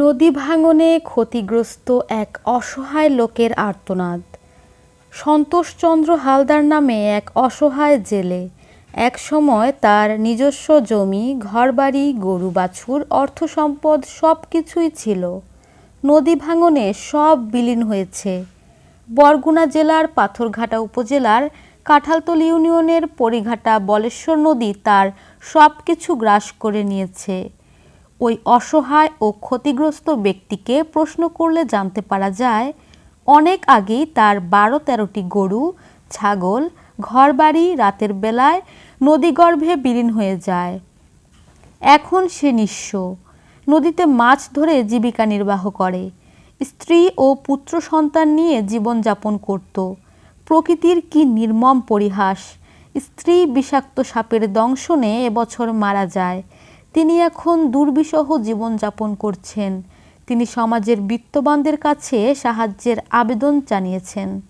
নদী ভাঙনে ক্ষতিগ্রস্ত এক অসহায় লোকের আর্তনাদ। সন্তোষচন্দ্র হালদার নামে এক অসহায় জেলে। এক সময় তার নিজস্ব জমি, ঘরবাড়ি, গরু, বাছুর, অর্থ সম্পদ সব কিছুই ছিল। নদী ভাঙনে সব বিলীন হয়েছে। বরগুনা জেলার পাথরঘাটা উপজেলার কাঁঠালতলী ইউনিয়নের পরিঘাটা বলেশ্বর নদী তার সব কিছু গ্রাস করে নিয়েছে। ওই অসহায় ও ক্ষতিগ্রস্ত ব্যক্তিকে প্রশ্ন করলে জানতে পারা যায়, অনেক আগেই তার বারো তেরোটি গরু, ছাগল, ঘরবাড়ি রাতের বেলায় নদীগর্ভে বিলীন হয়ে যায়। এখন সে নিঃস্ব। নদীতে মাছ ধরে জীবিকা নির্বাহ করে। স্ত্রী ও পুত্র সন্তান নিয়ে জীবনযাপন করত। প্রকৃতির কি নির্মম পরিহাস। স্ত্রী বিষাক্ত সাপের দংশনে এবছর মারা যায়। তিনি এখন দুর্বিষহ জীবনযাপন করছেন। তিনি সমাজের বিত্তবানদের কাছে সাহায্যের আবেদন জানিয়েছেন।